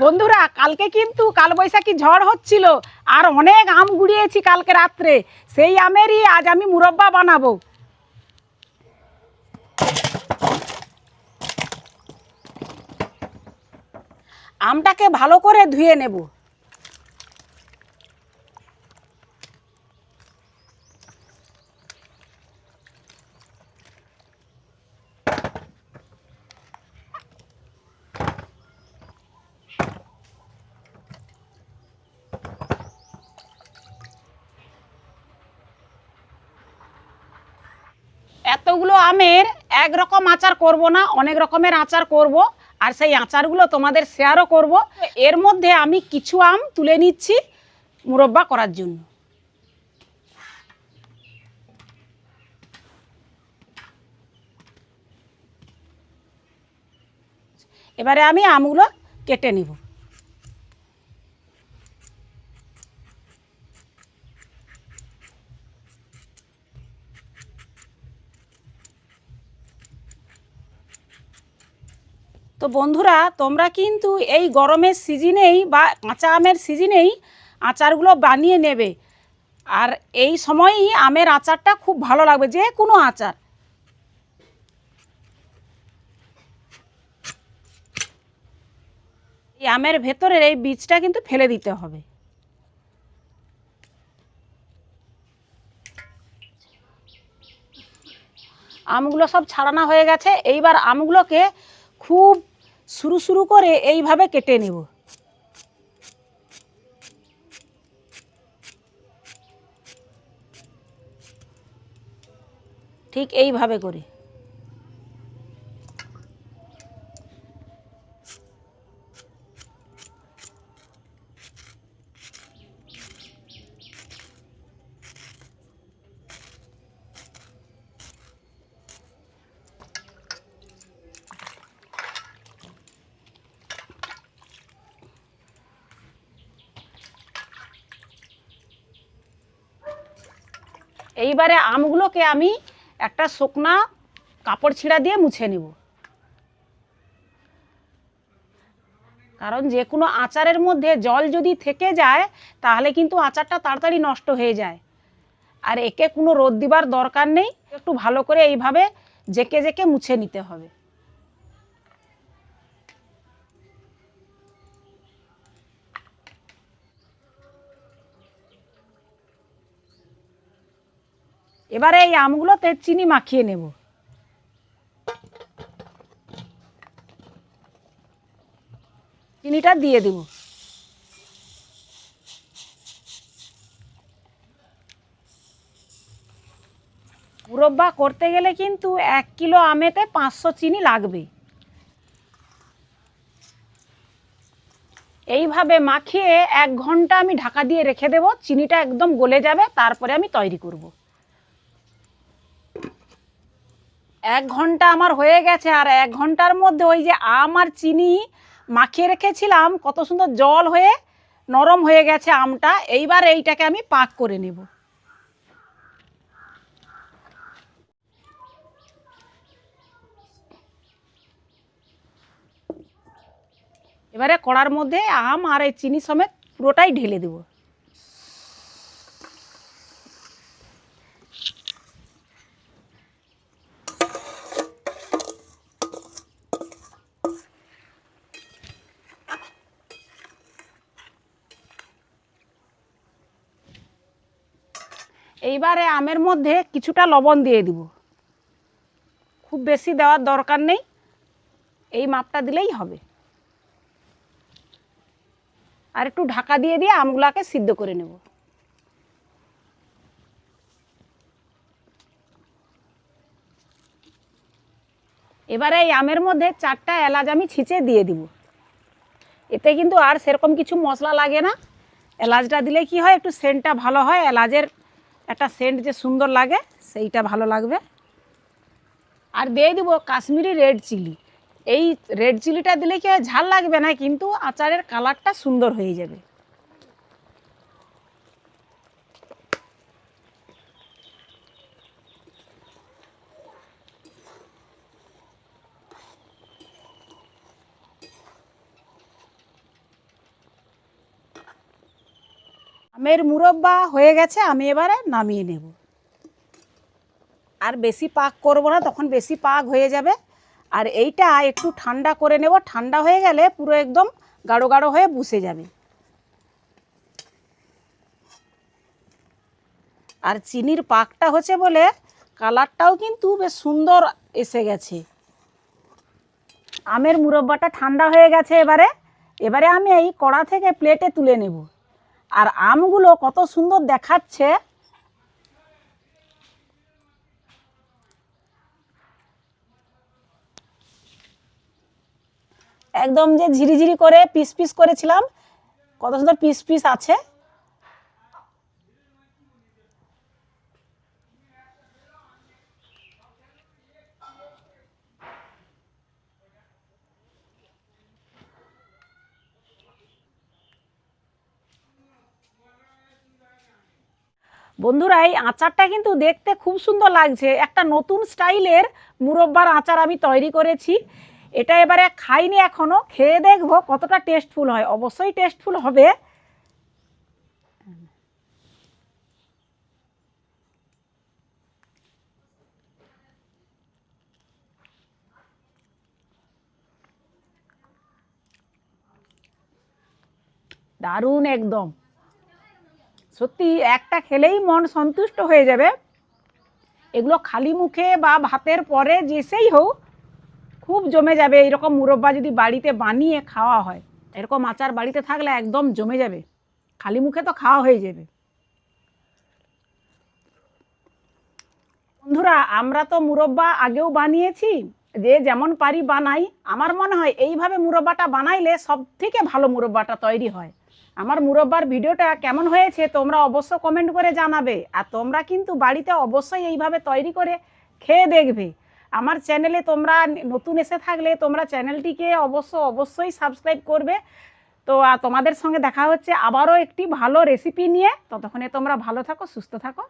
বন্ধুরা, কালকে কিন্তু কালবৈশাখী ঝড় হচ্ছিল, আর অনেক আম গুড়িয়েছি কালকে রাত্রে। সেই আমেরই আজ আমি মুরব্বা বানাবো। আমটাকে ভালো করে ধুয়ে নেব। এতগুলো আমের এক রকম আচার করব না, অনেক রকমের আচার করব, আর সেই আচারগুলো তোমাদের শেয়ারও করব। এর মধ্যে আমি কিছু আম তুলে নিচ্ছি মুরব্বা করার জন্য। এবারে আমি আমগুলো কেটে নেব। তো বন্ধুরা, তোমরা কিন্তু এই গরমের সিজনেই বা কাঁচা আমের সিজনেই আচারগুলো বানিয়ে নেবে। আর এই সময়ই আমের আচারটা খুব ভালো লাগবে, যে কোনো আচার। এই আমের ভেতরের এই বীজটা কিন্তু ফেলে দিতে হবে। আমগুলো সব ছাড়ানো হয়ে গেছে। এইবার আমগুলোকে খুব শুরু শুরু করে এইভাবে কেটে নেব। ঠিক এইভাবে করে। এইবারে আমগুলোকে আমি একটা শুকনা কাপড় ছিঁড়া দিয়ে মুছে নেব। কারণ যে কোনো আচারের মধ্যে জল যদি থেকে যায়, তাহলে কিন্তু আচারটা তাড়াতাড়ি নষ্ট হয়ে যায়। আর একে কোনো রোদ দিবার দরকার নেই। একটু ভালো করে এইভাবে জেকে জেকে মুছে নিতে হবে। এবারে এই আমগুলোতে চিনি মাখিয়ে নেব। চিনিটা দিয়ে দেব। মুরব্বা করতে গেলে কিন্তু এক কিলো আমেতে পাঁচশো চিনি লাগবে। এইভাবে মাখিয়ে এক ঘণ্টা আমি ঢাকা দিয়ে রেখে দেব। চিনিটা একদম গলে যাবে, তারপরে আমি তৈরি করব। এক ঘণ্টা আমার হয়ে গেছে আর এক ঘণ্টার মধ্যে ওই যে আম আর চিনি মাখিয়ে রেখেছিলাম, কত সুন্দর জল হয়ে নরম হয়ে গেছে আমটা, এইবার এইটাকে আমি পাক করে নেব। এবারে কড়ার মধ্যে আম আর এই চিনি সমেত পুরোটাই ঢেলে দেবো। এইবারে আমের মধ্যে কিছুটা লবণ দিয়ে দিব। খুব বেশি দেওয়ার দরকার নেই। এই মাপটা দিলেই হবে। আর একটু ঢাকা দিয়ে দিয়ে আমগুলাকে সিদ্ধ করে নেব। এবারে এই আমের মধ্যে চারটা এলাচ আমি ছিঁচে দিয়ে দিব। এতে কিন্তু আর সেরকম কিছু মশলা লাগে না। এলাচটা দিলে কি হয়? একটু সেন্টটা ভালো হয়। এলাচের একটা সেন্ট যে সুন্দর লাগে, সেইটা ভালো লাগবে। আর দিয়ে দিব কাশ্মীরি রেড চিলি এই রেড চিলিটা দিলে কি ঝাল লাগবে না, কিন্তু আচারের কালারটা সুন্দর হয়ে যাবে। আমের মুরব্বা হয়ে গেছে, আমি এবারে নামিয়ে নেব। আর বেশি পাক করব না, তখন বেশি পাক হয়ে যাবে। আর এইটা একটু ঠান্ডা করে নেব, ঠান্ডা হয়ে গেলে পুরো একদম গাঢ় গাঢ় হয়ে বুসে যাবে। আর চিনির পাকটা হচ্ছে বলে কালারটাও কিন্তু বেশ সুন্দর এসে গেছে। আমের মুরব্বাটা ঠান্ডা হয়ে গেছে এবারে। এবারে আমি এই কড়া থেকে প্লেটে তুলে নেব। আর আমগুলো কত সুন্দর দেখাচ্ছে। একদম যে ঝিরিঝিরি করে পিস পিস করেছিলাম, কত সুন্দর পিস পিস আছে। বন্ধুরা এই আচারটা কিন্তু দেখতে খুব সুন্দর লাগছে। একটা নতুন স্টাইলের মুরব্বার আচার আমি তৈরি করেছি। এটা এবারে খাইনি এখনও, খেয়ে দেখব কতটা টেস্টফুল হয়। অবশ্যই টেস্টফুল হবে। দারুণ একদম। সত্যি একটা খেলেই মন সন্তুষ্ট হয়ে যাবে। এগুলো খালি মুখে বা ভাতের পরে যেসেই হোক, খুব জমে যাবে। এরকম মুরব্বা যদি বাড়িতে বানিয়ে খাওয়া হয়, এরকম আচার বাড়িতে থাকলে একদম জমে যাবে। খালি মুখে তো খাওয়া হয়ে যাবে। বন্ধুরা, আমরা তো মুরব্বা আগেও বানিয়েছি, যে যেমন পারি বানাই। আমার মনে হয় এইভাবে মুরব্বাটা বানাইলে সব থেকে ভালো মুরব্বাটা তৈরি হয়। আমার মুরব্বার ভিডিওটা কেমন হয়েছে তোমরা অবশ্য কমেন্ট করে জানাবে। আর তোমরা কিন্তু বাড়িতে অবশ্যই এইভাবে তৈরি করে খেয়ে দেখবে। আমার চ্যানেলে তোমরা নতুন এসে থাকলে তোমরা চ্যানেলটিকে অবশ্য অবশ্যই সাবস্ক্রাইব করবে। তো তোমাদের সঙ্গে দেখা হচ্ছে আবারও একটি ভালো রেসিপি নিয়ে। ততক্ষণে তোমরা ভালো থাকো, সুস্থ থাকো।